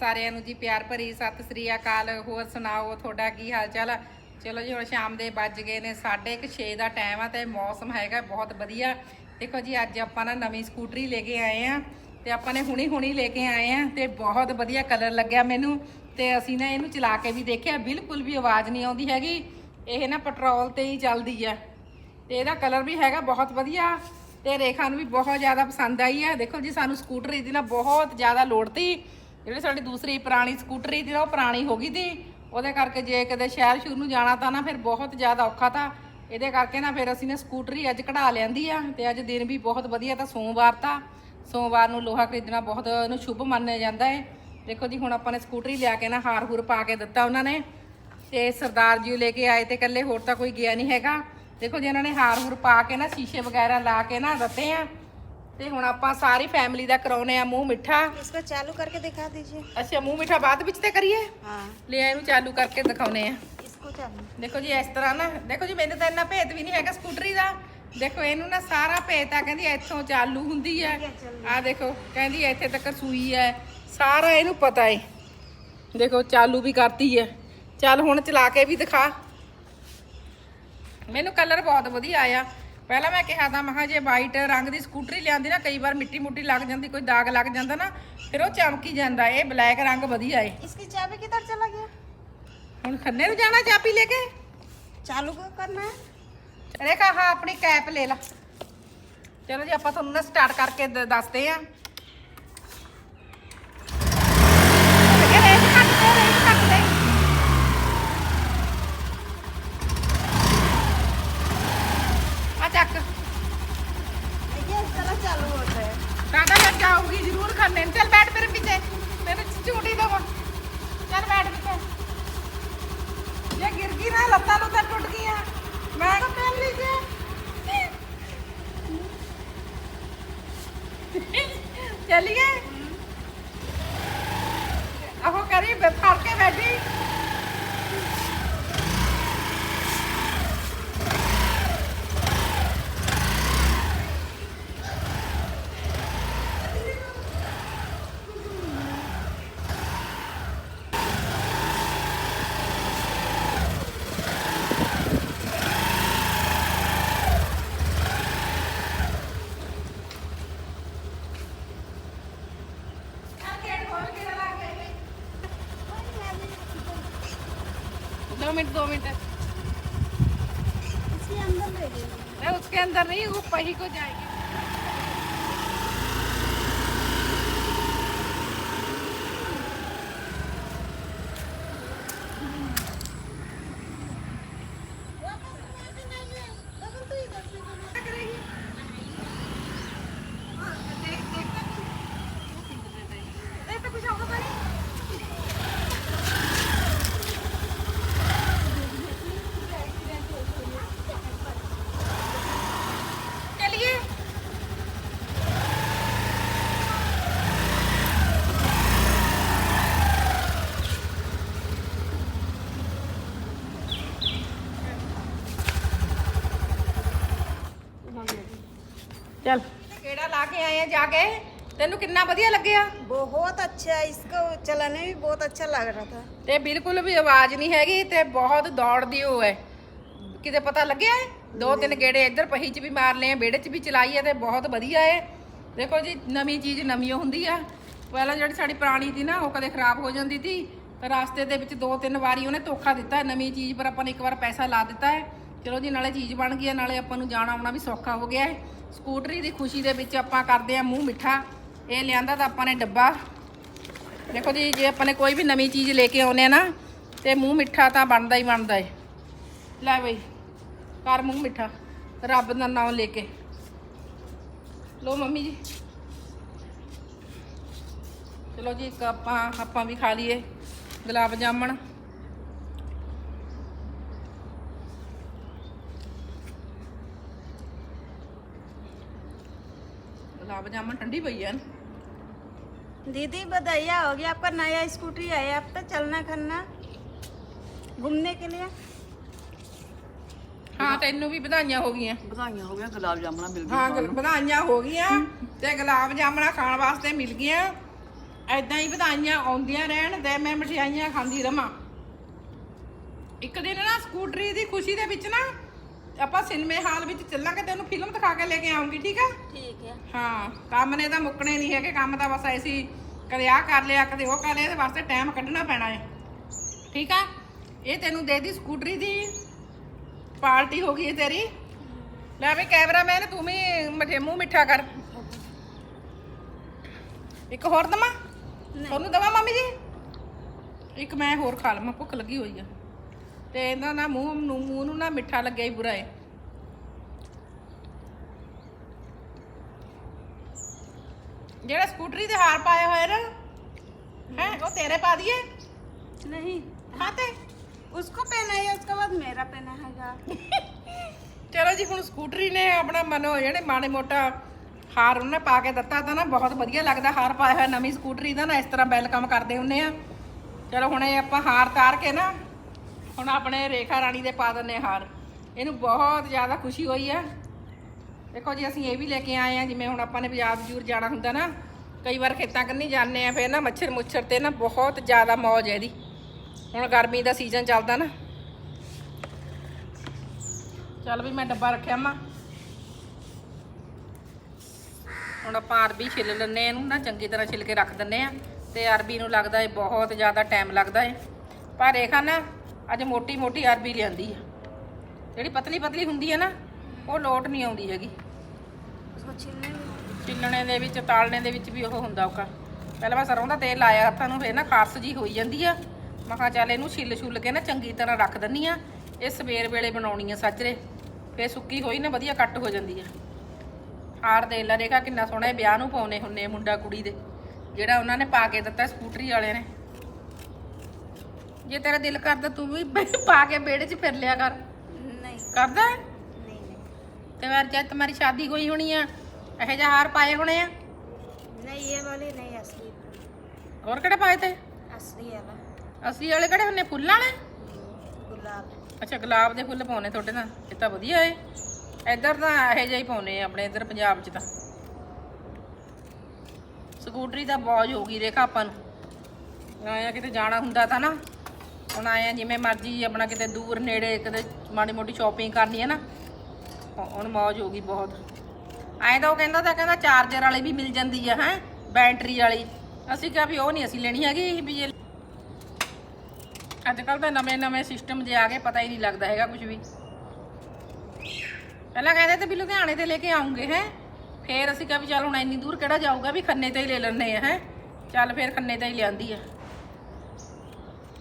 ਸਾਰਿਆਂ ਨੂੰ ਜੀ ਪਿਆਰ ਭਰੀ ਸਤਿ ਸ੍ਰੀ ਅਕਾਲ। ਹੋਰ ਸੁਣਾਓ, ਤੁਹਾਡਾ ਕੀ ਹਾਲ ਚਾਲ ਆ ਚਲੋ ਜੀ, ਹੁਣ ਸ਼ਾਮ ਦੇ ਵੱਜ ਗਏ ਨੇ 6:30 ਦਾ ਟਾਈਮ ਆ ਤੇ ਮੌਸਮ ਹੈਗਾ ਬਹੁਤ ਵਧੀਆ। ਦੇਖੋ ਜੀ, ਅੱਜ ਆਪਾਂ ਨਾ ਨਵੀਂ ਸਕੂਟਰੀ ਲੈ ਕੇ ਆਏ ਆ ਤੇ ਆਪਾਂ ਨੇ ਹੁਣੀ ਹੁਣੀ ਲੈ ਕੇ ਆਏ ਆ ਤੇ ਬਹੁਤ ਵਧੀਆ ਕਲਰ ਲੱਗਿਆ ਮੈਨੂੰ ਤੇ ਅਸੀਂ ਨਾ ਇਹਨੂੰ ਚਲਾ ਕੇ ਵੀ ਦੇਖਿਆ, ਬਿਲਕੁਲ ਵੀ ਆਵਾਜ਼ ਨਹੀਂ ਆਉਂਦੀ ਹੈਗੀ। ਇਹ ਨਾ ਪੈਟਰੋਲ ਤੇ ਹੀ ਚੱਲਦੀ ਆ ਤੇ ਇਹਦਾ ਕਲਰ ਵੀ ਹੈਗਾ ਬਹੁਤ ਵਧੀਆ ਤੇ ਰੇਖਾ ਨੂੰ ਵੀ ਬਹੁਤ ਜ਼ਿਆਦਾ ਪਸੰਦ ਆਈ ਆ। ਦੇਖੋ ਜੀ, ਸਾਨੂੰ ਸਕੂਟਰ ਇਹਦੀ ਨਾਲ ਬਹੁਤ ਜ਼ਿਆਦਾ ਲੋੜ ਤੀ ਜਿਹੜੀ ਸਾਡੀ ਦੂਸਰੀ ਪੁਰਾਣੀ ਸਕੂਟਰੀ ਸੀ ਨਾ, ਉਹ ਪੁਰਾਣੀ ਹੋ ਗਈ ਤੀ ਉਹਦੇ ਕਰਕੇ ਜੇ ਕਦੇ ਸ਼ਹਿਰ ਸ਼ੁਰੂ ਨੂੰ ਜਾਣਾ ਤਾਂ ਨਾ ਫਿਰ ਬਹੁਤ ਜ਼ਿਆਦਾ ਔਖਾ ਤਾਂ। ਇਹਦੇ ਕਰਕੇ ਨਾ ਫਿਰ ਅਸੀਂ ਨੇ ਸਕੂਟਰੀ ਅੱਜ ਕਢਾ ਲੈਂਦੀ ਆ ਤੇ ਅੱਜ ਦਿਨ ਵੀ ਬਹੁਤ ਵਧੀਆ ਤਾਂ ਸੋਮਵਾਰ ਤਾਂ। ਸੋਮਵਾਰ ਨੂੰ ਲੋਹਾ ਖਰੀਦਣਾ ਬਹੁਤ ਇਹਨੂੰ ਸ਼ੁਭ ਮੰਨਿਆ ਜਾਂਦਾ ਹੈ ਦੇਖੋ ਜੀ, ਹੁਣ ਆਪਾਂ ਨੇ ਸਕੂਟਰੀ ਲਿਆ ਕੇ ਨਾ ਹਾਰ ਹੂਰ ਪਾ ਕੇ ਦਿੱਤਾ ਉਹਨਾਂ ਨੇ। ਤੇ ਸਰਦਾਰ ਜੀ ਲੈ ਕੇ ਆਏ ਤੇ ਇਕੱਲੇ ਹੋਰ ਤਾਂ ਕੋਈ ਗਿਆ ਨਹੀਂ ਹੈਗਾ। ਦੇਖੋ ਜੀ, ਇਹਨਾਂ ਨੇ ਹਾਰ ਹੂਰ ਪਾ ਕੇ ਨਾ ਸ਼ੀਸ਼ੇ ਵਗੈਰਾ ਲਾ ਕੇ ਨਾ ਦਿੱਤੇ ਆ। ਤੇ ਹੁਣ ਆਪਾਂ ਸਾਰੀ ਫੈਮਿਲੀ ਦਾ ਕਰਾਉਨੇ ਆ ਮੂੰਹ ਮਿੱਠਾ इसको चालू करके दिखा दीजिए ਅੱਛਾ ਮੂੰਹ ਮਿੱਠਾ ਬਾਅਦ ਵਿੱਚ ਤੇ ਕਰੀਏ हाँ ਲੈ ਇਹਨੂੰ ਚਾਲੂ ਕਰਕੇ ਦਿਖਾਉਨੇ ਆ इसको चालू ਦੇਖੋ ਜੀ ਇਸ ਤਰ੍ਹਾਂ ਨਾ ਦੇਖੋ ਜੀ ਮੈਨੂੰ ਤਾਂ ਇੰਨਾ ਭੇਤ ਵੀ ਨਹੀਂ ਹੈਗਾ ਸਕੂਟਰੀ ਦਾ ਦੇਖੋ ਇਹਨੂੰ ਨਾ ਸਾਰਾ ਭੇਤ ਆ ਕਹਿੰਦੀ ਇੱਥੋਂ ਚਾਲੂ ਹੁੰਦੀ ਹੈ ਆ ਦੇਖੋ ਕਹਿੰਦੀ ਇੱਥੇ ਤੱਕ ਸੂਈ ਹੈ ਸਾਰਾ ਇਹਨੂੰ ਪਤਾ ਹੈ ਦੇਖੋ ਚਾਲੂ ਵੀ ਕਰਤੀ ਹੈ ਚੱਲ ਹੁਣ ਚਲਾ ਕੇ ਵੀ ਦਿਖਾ ਮੈਨੂੰ ਕਲਰ ਬਹੁਤ ਵਧੀਆ ਆਇਆ ਪਹਿਲਾਂ ਮੈਂ ਕਿਹਾ ਤਾਂ ਮਹਾ ਜੇ ਵਾਈਟ ਰੰਗ ਦੀ ਸਕੂਟਰੀ ਲਿਆਂਦੀ ਨਾ ਕਈ ਵਾਰ ਮਿੱਟੀ ਮੁੱਟੀ ਲੱਗ ਜਾਂਦੀ ਕੋਈ ਦਾਗ ਲੱਗ ਜਾਂਦਾ ਨਾ ਫਿਰ ਉਹ ਚਮਕੀ ਜਾਂਦਾ ਇਹ ਬਲੈਕ ਰੰਗ ਵਧੀਆ ਏ इसकी चाबी किधर चला गया ਹੁਣ ਖੰਨੇ ਨੂੰ ਜਾਣਾ ਚਾਬੀ ਲੈ ਕੇ चालू को करना है ਰੇਖਾ ਹਾਂ ਆਪਣੀ ਕੈਪ ਲੈ ਲਾ ਚਲੋ ਜੀ ਆਪਾਂ ਤੁਹਾਨੂੰ ਨਾ ਸਟਾਰਟ ਕਰਕੇ ਦ- ਦੱਸਦੇ ਆ ਜੇ ਨਾ ਲੱਤਾਂ ਲੁੱਤਾਂ ਟੁੱਟ ਗਈਆਂ? ਮੈਂ ਤਾਂ ਪਹਿਲ ਜੇ। ਚੱਲੀਏ। ਆਹੋ ਕਰੀ ਬ- ਫੜ ਕੇ ਬੈਠੀ। दो मिनट दो मिनट। इसके अंदर नहीं उसके अंदर नहीं वो पही को जाएगी। चल केड़ा ला के आए हैं जाके ਤੈਨੂੰ ਕਿੰਨਾ ਵਧੀਆ ਲੱਗਿਆ बहुत अच्छा है इसको चलाने भी बहुत अच्छा लग रहा था ਤੇ ਬਿਲਕੁਲ ਵੀ ਆਵਾਜ਼ ਨਹੀਂ ਹੈਗੀ ਤੇ ਬਹੁਤ ਦੌੜਦੀ ਉਹ ਹੈ ਕਿਤੇ ਪਤਾ ਲੱਗਿਆ ਹੈ? ਦੋ ਤਿੰਨ ਗੇੜੇ ਇੱਧਰ ਪਹੀ ਚ ਵੀ ਮਾਰ ਲਏ ਆ ਵਿਹੜੇ ਚ ਵੀ ਚਲਾਈ ਹੈ ਤੇ ਬਹੁਤ ਵਧੀਆ ਹੈ ਦੇਖੋ ਜੀ ਨਵੀਂ ਚੀਜ਼ ਨਵੀਂ ਓ ਹੁੰਦੀ ਆ ਪਹਿਲਾਂ ਜਿਹੜੀ ਸਾਡੀ ਪੁਰਾਣੀ ਸੀ ਨਾ ਉਹ ਕਦੇ ਖਰਾਬ ਹੋ ਜਾਂਦੀ ਸੀ ਤੇ ਰਾਸਤੇ ਦੇ ਵਿੱਚ ਦੋ ਤਿੰਨ ਵਾਰੀ ਉਹਨੇ ਧੋਖਾ ਦਿੱਤਾ ਹੈ ਨਵੀਂ ਚੀਜ਼ ਪਰ ਆਪਾਂ ਨੇ ਇੱਕ ਵਾਰ ਪੈਸਾ ਲਾ ਦਿੱਤਾ ਹੈ ਚਲੋ ਜੀ, ਨਾਲੇ ਚੀਜ਼ ਬਣ ਗਈ ਹੈ ਨਾਲੇ ਆਪਾਂ ਨੂੰ ਜਾਣਾ ਆਉਣਾ ਵੀ ਸੌਖਾ ਹੋ ਗਿਆ ਹੈ। ਸਕੂਟਰੀ ਦੀ ਖੁਸ਼ੀ ਦੇ ਵਿੱਚ ਆਪਾਂ ਕਰਦੇ ਆ ਮੂੰਹ ਮਿੱਠਾ। ਇਹ ਲਿਆਂਦਾ ਤਾਂ ਆਪਾਂ ਨੇ ਡੱਬਾ। ਦੇਖੋ ਜੀ, ਜੇ ਆਪਾਂ ਨੇ ਕੋਈ ਵੀ ਨਵੀਂ ਚੀਜ਼ ਲੈ ਕੇ ਆਉਨੇ ਆ ਨਾ, ਤੇ ਮੂੰਹ ਮਿੱਠਾ ਤਾਂ ਬਣਦਾ ਹੀ ਬਣਦਾ ਏ ਲੈ ਬਈ, ਕਰ ਮੂੰਹ ਮਿੱਠਾ। ਰੱਬ ਦਾ ਨਾਮ ਲੈ ਕੇ। ਲੋ ਮੰਮੀ ਜੀ। ਚਲੋ ਜੀ, ਇੱਕ ਆਪਾਂ ਆਪਾਂ ਵੀ ਖਾ ਲਈਏ। ਗੁਲਾਬ ਜਾਮਣ। ਗੁਲਾਬ ਜਾਮਣ ਠੰਡੀ ਪਈ ਆ ਨਾ दीदी बधाइया हो गया आपका नया स्कूटी है अब तो चलना खन्ना घूमने के लिए ਹਾਂ ਤੈਨੂੰ ਵੀ ਵਧਾਈਆਂ ਹੋ ਗਈਆਂ ਵਧਾਈਆਂ ਹੋ ਗਈਆਂ ਗੁਲਾਬ ਜਾਮਣਾ ਮਿਲ ਹਾਂ ਗਈਆਂ ਗੁਲ- ਵਧਾਈਆਂ ਹੋ ਗਈਆਂ ਤੇ ਗੁਲਾਬ ਜਾਮਣਾ ਖਾਣ ਵਾਸਤੇ ਮਿਲ ਗਈਆਂ ਐਦਾਂ ਹੀ ਵਧਾਈਆਂ ਆਉਂਦੀਆਂ ਰਹਿਣ ਤੇ ਮੈਂ ਮਠਿਆਈਆਂ ਖਾਂਦੀ ਰਵਾਂ ਇੱਕ ਦਿਨ ਨਾ ਸਕੂਟਰੀ ਦੀ ਖੁਸ਼ੀ ਦੇ ਵਿੱਚ ਨਾ ਆਪਾਂ ਸਿਨੇਮੇ ਹਾਲ ਵਿੱਚ ਚੱਲਾਂਗੇ ਤੇ ਉਹਨੂੰ ਫਿਲਮ ਦਿਖਾ ਕੇ ਲੈ ਕੇ ਆਉਂਗੀ ਠੀਕ ਆ? ਠੀਕ ਹੈ ਹਾਂ ਕੰਮ ਨੇ ਤਾਂ ਮੁੱਕਣੇ ਨਹੀਂ ਹੈਗੇ ਕੰਮ ਤਾਂ ਬਸ ਐਸੀ ਕਦੇ ਆ ਕਰ ਲਿਆ ਕਦੇ ਉਹ ਕਰ ਲਿਆ ਇਹਦੇ ਵਾਸਤੇ ਟਾਈਮ ਕੱਢਣਾ ਪੈਣਾ ਹੈ ਠੀਕ ਆ? ਇਹ ਤੈਨੂੰ ਦੇ ਦੀ ਸਕੂਟਰੀ ਦੀ ਪਾਰਟੀ ਹੋ ਗਈ ਤੇਰੀ। ਲੈ ਵੀ ਕੈਮਰਾਮੈਨ ਤੂੰ ਵੀ ਮਠੇ ਮੂੰਹ ਮਿੱਠਾ ਕਰ। ਇੱਕ ਹੋਰ ਦਵਾਂ? ਤੁਹਾਨੂੰ ਦਵਾਂ ਮੰਮੀ ਜੀ? ਇੱਕ ਮੈਂ ਹੋਰ ਖਾ ਲਵਾਂ ਭੁੱਖ ਲੱਗੀ ਹੋਈ ਆ। ਤੇ ਇਹਦਾ ਨਾ ਮੂੰਹ ਨੂੰ ਮੂੰਹ ਨੂੰ ਨਾ ਮਿੱਠਾ ਲੱਗਿਆ ਹੀ ਬੁਰਾ ਹੈ ਜਿਹੜਾ ਸਕੂਟਰੀ ਤੇ ਹਾਰ ਪਾਇਆ ਹੋਇਆ ਨਾ ਹੈ ਉਹ ਤੇਰੇ ਪਾ ਦਈਏ नहीं ਹਾਂ ਤੇ उसको पहना है उसके बाद मेरा पहना हैगा ਚਲੋ ਜੀ ਹੁਣ ਸਕੂਟਰੀ ਨੇ ਆਪਣਾ ਮਨ ਹੋ ਜਿਹੜੇ ਮਾੜੇ ਮੋਟਾ ਹਾਰ ਉਹਨੇ ਪਾ ਕੇ ਦਿੱਤਾ ਤਾਂ ਨਾ ਬਹੁਤ ਵਧੀਆ ਲੱਗਦਾ ਹਾਰ ਪਾਇਆ ਹੋਇਆ ਨਵੀਂ ਸਕੂਟਰੀ ਦਾ ਨਾ ਇਸ ਤਰ੍ਹਾਂ ਵੈਲਕਮ ਕਰਦੇ ਹੁੰਨੇ ਆ ਚਲੋ ਹੁਣ ਇਹ ਆਪਾਂ ਹਾਰ ਤਾਰ ਕੇ ਨਾ ਹੁਣ ਆਪਣੇ ਰੇਖਾ ਰਾਣੀ ਦੇ ਪਾ ਦਿੰਨੇ ਹਾਰ। ਇਹਨੂੰ ਬਹੁਤ ਜ਼ਿਆਦਾ ਖੁਸ਼ੀ ਹੋਈ ਆ। ਦੇਖੋ ਜੀ, ਅਸੀਂ ਇਹ ਵੀ ਲੈ ਕੇ ਆਏ ਆ, ਜਿਵੇਂ ਹੁਣ ਆਪਾਂ ਨੇ ਬਾਜ਼ਾਰ ਬਜੂਰ ਜਾਣਾ ਹੁੰਦਾ ਨਾ, ਕਈ ਵਾਰ ਖੇਤਾਂ ਕੰਨੀ ਜਾਂਦੇ ਆ, ਫਿਰ ਨਾ ਮੱਛਰ ਮੁੱਛਰ ਤੇ ਨਾ ਬਹੁਤ ਜ਼ਿਆਦਾ ਮੌਜ ਹੈ ਇਹਦੀ। ਹੁਣ ਗਰਮੀ ਦਾ ਸੀਜ਼ਨ ਚੱਲਦਾ ਨਾ। ਚੱਲ ਵੀ ਮੈਂ ਡੱਬਾ ਰੱਖਿਆ ਮਾ ਹੁਣ ਆਪਾਂ ਅਰਬੀ ਛਿੱਲ ਲੈਂਦੇ ਆ ਇਹਨੂੰ ਨਾ, ਚੰਗੀ ਤਰ੍ਹਾਂ ਛਿੱਲ ਕੇ ਰੱਖ ਦਿੰਨੇ ਆ। ਤੇ ਅਰਬੀ ਨੂੰ ਲੱਗਦਾ ਹੈ ਬਹੁਤ ਜ਼ਿਆਦਾ ਟਾਈਮ ਲੱਗਦਾ ਹੈ ਪਰ ਰੇਖਾ ਨਾ ਅੱਜ ਮੋਟੀ ਮੋਟੀ ਅਰਬੀ ਲਿਆਂਦੀ ਆ। ਜਿਹੜੀ ਪਤਲੀ ਪਤਲੀ ਹੁੰਦੀ ਹੈ ਨਾ, ਉਹ ਲੋਟ ਨਹੀਂ ਆਉਂਦੀ ਹੈਗੀ। ਚਿੱਲਣੇ ਦੇ ਵਿੱਚ, ਤਾਲਣੇ ਦੇ ਵਿੱਚ ਵੀ ਉਹ ਹੁੰਦਾ ਓਕਾ ਪਹਿਲਾਂ ਮੈਂ ਸਰੋਂ ਦਾ ਤੇਲ ਲਾਇਆ, ਹੱਥਾਂ ਨੂੰ ਫੇਰ ਨਾ ਖਾਰਸ ਜੀ ਹੋਈ ਜਾਂਦੀ ਆ। ਮੈਂ ਕਿਹਾ ਚੱਲ ਇਹਨੂੰ ਛਿੱਲ ਛੁੱਲ ਕੇ ਨਾ ਚੰਗੀ ਤਰ੍ਹਾਂ ਰੱਖ ਦਿੰਨੀ ਆ। ਇਹ ਸਵੇਰ ਵੇਲੇ ਬਣਾਉਣੀ ਆ ਸਾਜਰੇ। ਫੇਰ ਸੁੱਕੀ ਹੋਈ ਨਾ ਵਧੀਆ ਕੱਟ ਹੋ ਜਾਂਦੀ ਆ। ਹਾਰ ਦੇ ਲਰੇਗਾ ਕਿੰਨਾ ਸੋਹਣਾ ਵਿਆਹ ਨੂੰ ਪਾਉਣੇ ਹੁੰਨੇ ਮੁੰਡਾ ਕੁੜੀ ਦੇ। ਜਿਹੜਾ ਉਹਨਾਂ ਨੇ ਪਾ ਕੇ ਦਿੱਤਾ ਸਕੂਟਰੀ ਵਾਲਿਆਂ ਨੇ। ਜੇ ਤੇਰਾ ਦਿਲ ਕਰਦਾ ਤੂੰ ਵੀ ਪਾ ਕੇ ਵਿਹੜੇ 'ਚ ਫਿਰ ਲਿਆ ਕਰ नहीं ਕਰਦਾ ਹੈ? नहीं नहीं ਤੇ ਫਿਰ ਜਦ ਤੁਹਾਡੀ ਸ਼ਾਦੀ ਹੋਈ ਹੋਣੀ ਆ ਇਹੋ ਜਿਹਾ ਹਾਰ ਪਾਏ ਹੋਣੇ ਆ नहीं ये वाली नहीं असली ਹੋਰ ਕਿਹੜੇ ਪਾਏ ਤੇ असली वाला ਅਸਲੀ ਵਾਲੇ ਕਿਹੜੇ ਹੁੰਨੇ ਫੁੱਲਾਂ ਵਾਲੇ गुलाब ਅੱਛਾ ਗੁਲਾਬ ਦੇ ਫੁੱਲ ਪਾਉਣੇ ਤੁਹਾਡੇ ਨਾਲ ਇਹ ਤਾਂ ਵਧੀਆ ਏ ਇੱਧਰ ਤਾਂ ਇਹੋ ਜਿਹਾ ਹੀ ਪਾਉਨੇ ਆ ਆਪਣੇ ਇੱਧਰ ਪੰਜਾਬ 'ਚ ਤਾਂ ਸਕੂਟਰੀ ਦਾ ਬੌਜ ਹੋ ਗਈ ਰੇਖਾ ਆਪਾਂ ਨੂੰ ਆਇਆ ਕਿਤੇ ਜਾਣਾ ਹੁੰਦਾ ਤਾਂ ਨਾ ਹੁਣ ਆਏ ਆਇਆ ਜਿਵੇਂ ਮਰਜ਼ੀ ਆਪਣਾ ਕਿਤੇ ਦੂਰ ਨੇੜੇ ਕਿਤੇ ਮਾੜੀ ਮੋਟੀ ਸ਼ਾਪਿੰਗ ਕਰਨੀ ਹੈ ਨਾ ਹੁਣ ਮੌਜ ਹੋ ਗਈ ਬਹੁਤ। ਐਂ ਤਾਂ ਉਹ ਕਹਿੰਦਾ ਤਾਂ ਕਹਿੰਦਾ ਚਾਰਜਰ ਵਾਲੀ ਵੀ ਮਿਲ ਜਾਂਦੀ ਆ, ਹੈ ਬੈਟਰੀ ਵਾਲੀ। ਅਸੀਂ ਕਿਹਾ ਵੀ ਉਹ ਨਹੀਂ ਅਸੀਂ ਲੈਣੀ ਹੈਗੀ ਵੀ ਜੇ ਅੱਜ ਕੱਲ ਤਾਂ ਨਵੇਂ ਨਵੇਂ ਸਿਸਟਮ ਜੇ ਆ ਗਏ, ਪਤਾ ਹੀ ਨਹੀਂ ਲੱਗਦਾ ਹੈਗਾ ਕੁਝ ਵੀ। ਪਹਿਲਾਂ ਕਹਿੰਦੇ ਤੇ ਵੀ ਲੁਧਿਆਣੇ ਤੇ ਲੈ ਕੇ ਆਉਂਗੇ, ਹੈ। ਫੇਰ ਅਸੀਂ ਕਿਹਾ ਵੀ ਚੱਲ ਹੁਣ ਇੰਨੀ ਦੂਰ ਕਿਹੜਾ ਜਾਊਗਾ, ਵੀ ਖੰਨੇ ਤੇ ਹੀ ਲੈ ਲੈਣੇ ਆ, ਹੈ। ਚੱਲ ਫੇਰ ਖੰਨੇ ਤੇ ਹੀ ਲਿਆਂਦੀ ਆ।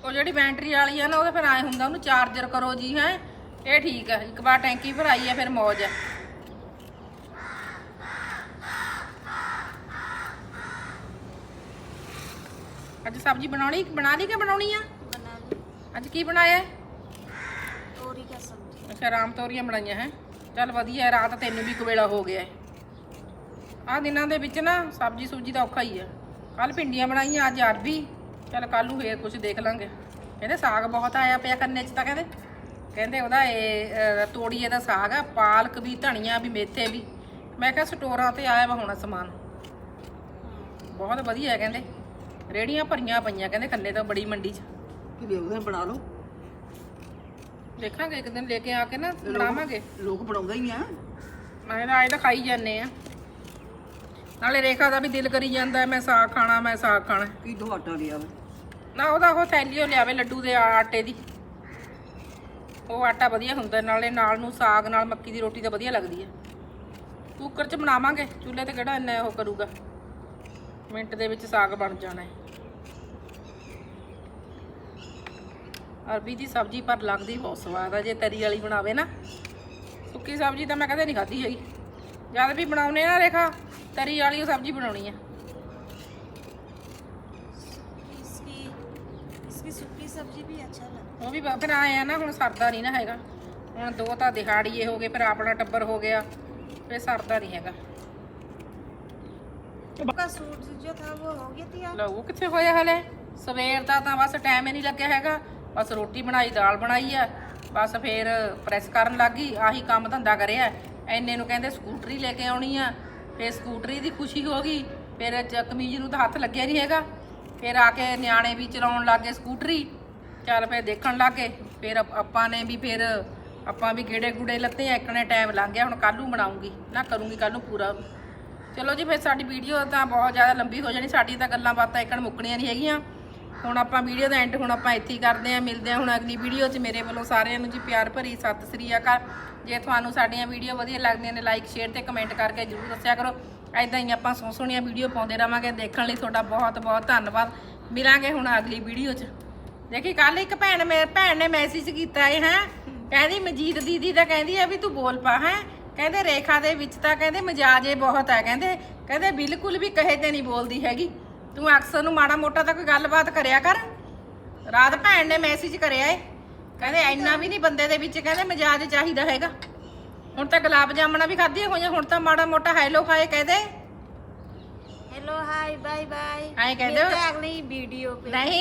ਉਹ ਜਿਹੜੀ ਬੈਟਰੀ ਵਾਲੀ ਆ ਨਾ ਉਹਦੇ ਫਿਰ ਆਏ ਹੁੰਦਾ ਉਹਨੂੰ ਚਾਰਜਰ ਕਰੋ ਜੀ ਹੈ। ਇਹ ਠੀਕ ਹੈ ਇੱਕ ਵਾਰ ਟੈਂਕੀ ਭਰਾਈ ਆ ਫਿਰ ਮੌਜ ਹੈ ਅੱਜ ਸਬਜ਼ੀ ਬਣਾਉਣੀ ਬਣਾ ਲਈ ਕਿ ਬਣਾਉਣੀ ਆ? ਬਣਾ ਅੱਜ ਕੀ ਬਣਾਇਆ? ਤੋਰੀ ਕਾ ਸਬਜ਼ੀ। ਅੱਛਾ ਰਾਮ ਤੋਰੀਆਂ ਬਣਾਈਆਂ ਹੈ। ਚੱਲ ਵਧੀਆ ਰਾਤ ਤੈਨੂੰ ਵੀ ਕਵੇਲਾ ਹੋ ਗਿਆ ਆ ਦਿਨਾਂ ਦੇ ਵਿੱਚ ਨਾ ਸਬਜ਼ੀ ਸੁਬਜੀ ਤਾਂ ਔਖਾ ਹੀ ਆ। ਕੱਲ ਭਿੰਡੀਆਂ ਬਣਾਈਆਂ ਅੱਜ ਅਰਬੀ। ਚੱਲ ਕੱਲ ਨੂੰ ਫੇਰ ਕੁਝ ਦੇਖ ਲਾਂਗੇ। ਕਹਿੰਦੇ ਸਾਗ ਬਹੁਤ ਆਇਆ ਪਿਆ ਕੰਨੇ 'ਚ ਤਾਂ ਕਹਿੰਦੇ। ਕਹਿੰਦੇ ਉਹਦਾ ਇਹ ਅਹ, ਤੋੜੀਏ ਦਾ ਸਾਗ ਆ ਪਾਲਕ ਵੀ ਧਨੀਆ ਵੀ ਮੇਥੇ ਵੀ। ਮੈਂ ਕਿਹਾ ਸਟੋਰਾਂ ਤੇ ਆਇਆ ਵਾ ਹੋਣਾ ਸਮਾਨ। ਬਹੁਤ ਵਧੀਆ ਹੈ ਕਹਿੰਦੇ। ਰੇੜੀਆਂ ਭਰੀਆਂ ਪਈਆਂ ਕਹਿੰਦੇ ਖੰਨੇ ਤਾਂ ਬੜੀ ਮੰਡੀ 'ਚ। ਕਿ ਵੇਖਦੇ ਬਣਾ ਲਓ? ਦੇਖਾਂਗੇ ਇੱਕ ਦਿਨ ਲੈ ਕੇ ਆ ਕੇ ਨਾ ਬਣਾਵਾਂਗੇ ਲੋਕ ਬਣਾਉਂਦਾ ਹੀ ਆ। ਮੈਂ ਤਾਂ ਆਏ ਤਾਂ ਖਾਈ ਜਾਂਦੇ ਆ। ਨਾਲੇ ਰੇਖਾ ਦਾ ਵੀ ਦਿਲ ਕਰੀ ਜਾਂਦਾ ਹੈ, ਮੈਂ ਸਾਗ ਖਾਣਾ ਮੈਂ ਸਾਗ ਖਾਣਾ। ਕੀ ਦੋ ਆਟਾ ਲਿਆ ਵਾ? ਨਾ ਉਹਦਾ ਉਹ ਥੈਲੀਓ ਲਿਆਵੇ ਲੱਡੂ ਦੇ ਆਟੇ ਦੀ। ਉਹ ਆਟਾ ਵਧੀਆ ਹੁੰਦਾ, ਨਾਲੇ ਨਾਲ ਨੂੰ ਸਾਗ, ਨਾਲ ਮੱਕੀ ਦੀ ਰੋਟੀ ਤਾਂ ਵਧੀਆ ਲੱਗਦੀ ਹੈ ਕੁੱਕਰ 'ਚ ਬਣਾਵਾਂਗੇ, ਚੁੱਲ੍ਹੇ ਤੇ ਕਿਹੜਾ ਇੰਨਾ ਉਹ ਕਰੂਗਾ। ਮਿੰਟ ਦੇ ਵਿੱਚ ਸਾਗ ਬਣ ਜਾਣਾ ਹੈ ਅਰਬੀ ਦੀ ਸਬਜ਼ੀ ਪਰ ਲੱਗਦੀ ਬਹੁਤ ਸਵਾਦ ਆ, ਜੇ ਤਰੀ ਵਾਲੀ ਬਣਾਵੇ ਨਾ। ਸੁੱਕੀ ਸਬਜ਼ੀ ਤਾਂ ਮੈਂ ਕਦੇ ਨਹੀਂ ਖਾਧੀ ਹੈਗੀ। ਜਦ ਵੀ ਬਣਾਉਨੇ ਆ ਨਾ ਰੇਖਾ, ਤਰੀ ਵਾਲੀ ਓ ਸਬਜ਼ੀ ਬਣਾਉਣੀ ਆ। सब्जी भी अच्छा लगता ਉਹ ਵੀ ਬ- ਫਿਰ ਆਏ ਆ ਨਾ ਹੁਣ ਸਰਦਾ ਨਹੀਂ ਨਾ ਹੈਗਾ ਹੁਣ ਦੋ ਤਾਂ ਦਿਹਾੜੀਏ ਹੋ ਗਏ ਫਿਰ ਆਪਣਾ ਟੱਬਰ ਹੋ ਗਿਆ ਫਿਰ ਸਰਦਾ ਨਹੀਂ ਹੈਗਾ है का सूट जो था वो हो गया थी आप ਲਓ ਕਿੱਥੇ ਹੋਇਆ ਹਲੇ ਸਵੇਰ ਦਾ ਤਾਂ ਬਸ ਟਾਈਮ ਹੀ ਨਹੀਂ ਲੱਗਿਆ ਹੈਗਾ ਬਸ ਰੋਟੀ ਬਣਾਈ ਦਾਲ ਬਣਾਈ ਆ ਬਸ ਫੇਰ ਪ੍ਰੈਸ ਕਰਨ ਲੱਗੀ ਆਹੀ ਕੰਮ ਧੰਦਾ ਕਰਿਆ ਐਨੇ ਨੂੰ ਕਹਿੰਦੇ ਸਕੂਟਰੀ ਲੈ ਕੇ ਆਉਣੀ ਆ ਫੇਰ ਸਕੂਟਰੀ ਦੀ ਖੁਸ਼ੀ ਹੋ ਗਈ ਫਿਰ ਚ- ਕਮੀਜ਼ ਨੂੰ ਤਾਂ ਹੱਥ ਲੱਗਿਆ ਨਹੀਂ ਹੈਗਾ ਫਿਰ ਆ ਕੇ ਨਿਆਣੇ ਵੀ ਚਲਾਉਣ ਲੱਗੇ ਸਕੂਟਰੀ ਚੱਲ ਫਿਰ ਦੇਖਣ ਲੱਗੇ ਫਿਰ ਆਪਾਂ ਨੇ ਵੀ ਫਿਰ ਆਪਾਂ ਵੀ ਗੇੜੇ ਗੂੜੇ ਲੱਤੇ ਆ ਇੱਕਨੇ ਟਾਈਮ ਲੰਘ ਗਿਆ, ਹੁਣ ਕੱਲ ਨੂੰ ਬਣਾਉਂਗੀ। ਨਾ ਕਰੂੰਗੀ ਕੱਲ ਨੂੰ ਪੂਰਾ। ਚਲੋ ਜੀ, ਫਿਰ ਸਾਡੀ ਵੀਡੀਓ ਤਾਂ ਬਹੁਤ ਜ਼ਿਆਦਾ ਲੰਬੀ ਹੋ ਜਾਣੀ ਸਾਡੀ ਤਾਂ ਗੱਲਾਂ ਬਾਤਾਂ ਇੱਕਣ ਮੁੱਕਣੀਆਂ ਨਹੀਂ ਹੈਗੀਆਂ। ਹੁਣ ਆਪਾਂ ਵੀਡੀਓ ਦਾ ਐਂਡ ਹੁਣ ਆਪਾਂ ਇੱਥੇ ਹੀ ਕਰਦੇ ਆਂ ਮਿਲਦੇ ਆਂ ਹੁਣ ਅਗਲੀ ਵੀਡੀਓ 'ਚ। ਮੇਰੇ ਵੱਲੋਂ ਸਾਰਿਆਂ ਨੂੰ ਜੀ ਪਿਆਰ ਭਰੀ ਸਤਿ ਸ੍ਰੀ ਅਕਾਲ। ਜੇ ਤੁਹਾਨੂੰ ਸਾਡੀਆਂ ਵੀਡੀਓ ਵਧੀਆ ਲੱਗਦੀਆਂ ਨੇ ਲਾਈਕ ਸ਼ੇਅਰ ਤੇ ਕਮੈਂਟ ਕਰਕੇ ਜਰੂਰ ਦੱਸਿਆ ਕਰੋ। ਐਦਾਂ ਹੀ ਆਪਾਂ ਸੋਹਣੀਆਂ ਸੋਹਣੀਆਂ ਵੀਡੀਓ ਪਾਉਂਦੇ ਰਵਾਂਗੇ ਦੇਖਣ ਲਈ ਤੁਹਾਡਾ ਬਹੁਤ ਬਹੁਤ ਧੰਨਵਾਦ। ਮਿਲਾਂਗੇ ਹੁਣ ਅਗਲੀ ਵੀਡੀਓ 'ਚ। ਦੇਖੀ ਕੱਲ ਇੱਕ ਭੈਣ ਮੇਰੇ ਭੈਣ ਨੇ ਮੈਸੇਜ ਕੀਤਾ ਹੈ ਹੈ ਕਹਿੰਦੀ ਮਜੀਦ ਦੀਦੀ ਤਾਂ ਕਹਿੰਦੀ ਆ ਵੀ ਤੂੰ ਬੋਲ ਪਾ ਹੈ ਕਹਿੰਦੇ ਰੇਖਾ ਦੇ ਵਿੱਚ ਤਾਂ ਕਹਿੰਦੇ ਮਜਾਜੇ ਬਹੁਤ ਹੈ ਕਹਿੰਦੇ ਕਹਿੰਦੇ ਬਿਲਕੁਲ ਵੀ ਕਹੇ ਤੇ ਨਹੀਂ ਬੋਲਦੀ ਹੈਗੀ ਤੂੰ ਅਕਸਰ ਨੂੰ ਮਾੜਾ ਮੋਟਾ ਤਾਂ ਕੋਈ ਗੱਲਬਾਤ ਕਰਿਆ ਕਰ ਰਾਤ ਭੈਣ ਨੇ ਮੈਸੇਜ ਕਰਿਆ ਏ ਕਹਿੰਦੇ ਇੰਨਾ ਵੀ ਨਹੀਂ ਬੰਦੇ ਦੇ ਵਿੱਚ ਕਹਿੰਦੇ ਮਜਾਜ ਚਾਹੀਦਾ ਹੈਗਾ ਹੁਣ ਤਾਂ ਗੁਲਾਬ ਜਾਮਣਾ ਵੀ ਖਾਧੀਆਂ ਹੋਈਆਂ ਹੁਣ ਤਾਂ ਮਾੜਾ ਮੋਟਾ ਹੈਲੋ ਹਾਏ ਕਹਦੇ hello hi bye bye hi कह दो। मिलते हैं अगली वीडियो पे ਨਹੀਂ